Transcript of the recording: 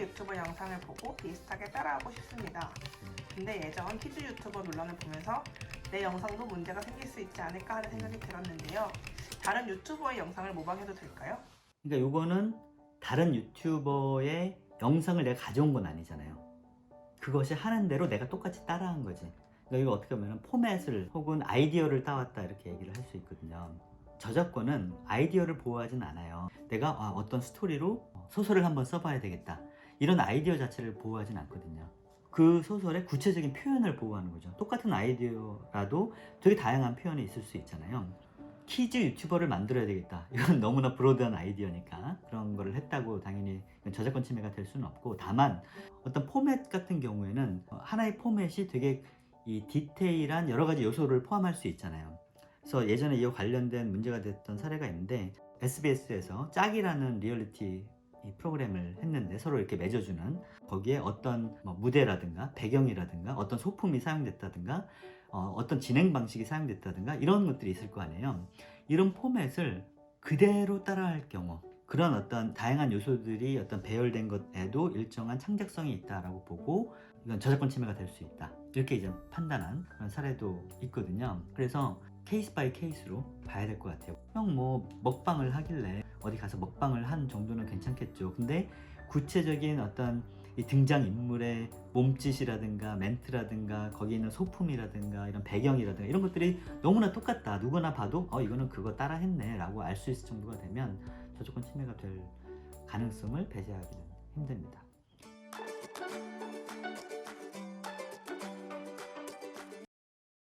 유튜버 영상을 보고 비슷하게 따라하고 싶습니다. 근데 예전 키즈 유튜버 논란을 보면서 내 영상도 문제가 생길 수 있지 않을까 하는 생각이 들었는데요. 다른 유튜버의 영상을 모방해도 될까요? 그러니까 요거는 다른 유튜버의 영상을 내가 가져온 건 아니잖아요. 그것이 하는 대로 내가 똑같이 따라한 거지. 그러니까 이거 어떻게 보면 포맷을 혹은 아이디어를 따왔다 이렇게 얘기를 할 수 있거든요. 저작권은 아이디어를 보호하진 않아요. 내가 아, 어떤 스토리로 소설을 한번 써봐야 되겠다. 이런 아이디어 자체를 보호하진 않거든요. 그 소설의 구체적인 표현을 보호하는 거죠. 똑같은 아이디어라도 되게 다양한 표현이 있을 수 있잖아요. 키즈 유튜버를 만들어야 되겠다. 이건 너무나 브로드한 아이디어니까 그런 거를 했다고 당연히 저작권 침해가 될 수는 없고 다만 어떤 포맷 같은 경우에는 어, 하나의 포맷이 되게 이 디테일한 여러 가지 요소를 포함할 수 있잖아요. 그래서 예전에 이와 관련된 문제가 됐던 사례가 있는데 SBS에서 짝이라는 리얼리티 이 프로그램을 했는데 서로 이렇게 맺어주는 거기에 어떤 뭐 무대라든가 배경이라든가 어떤 소품이 사용됐다든가 어, 떤 진행 방식이 사용됐다든가 이런 것들이 있을 거 아니에요. 이런 포맷을 그대로 따라할 경우 그런 어떤 다양한 요소들이 어떤 배열된 것에도 일정한 창작성이 있다라고 보고 이건 저작권 침해가 될 수 있다 이렇게 이제 판단한 그런 사례도 있거든요. 그래서 케이스 바이 케이스로 봐야 될 것 같아요. 형 뭐 먹방을 하길래 어디 가서 먹방을 한 정도는 괜찮겠죠. 근데 구체적인 어떤 이 등장 인물의 몸짓이라든가 멘트라든가 거기 있는 소품이라든가 이런 배경이라든가 이런 것들이 너무나 똑같다. 누구나 봐도 어 이거는 그거 따라했네라고 알 수 있을 정도가 되면 저작권 침해가 될 가능성을 배제하기는 힘듭니다.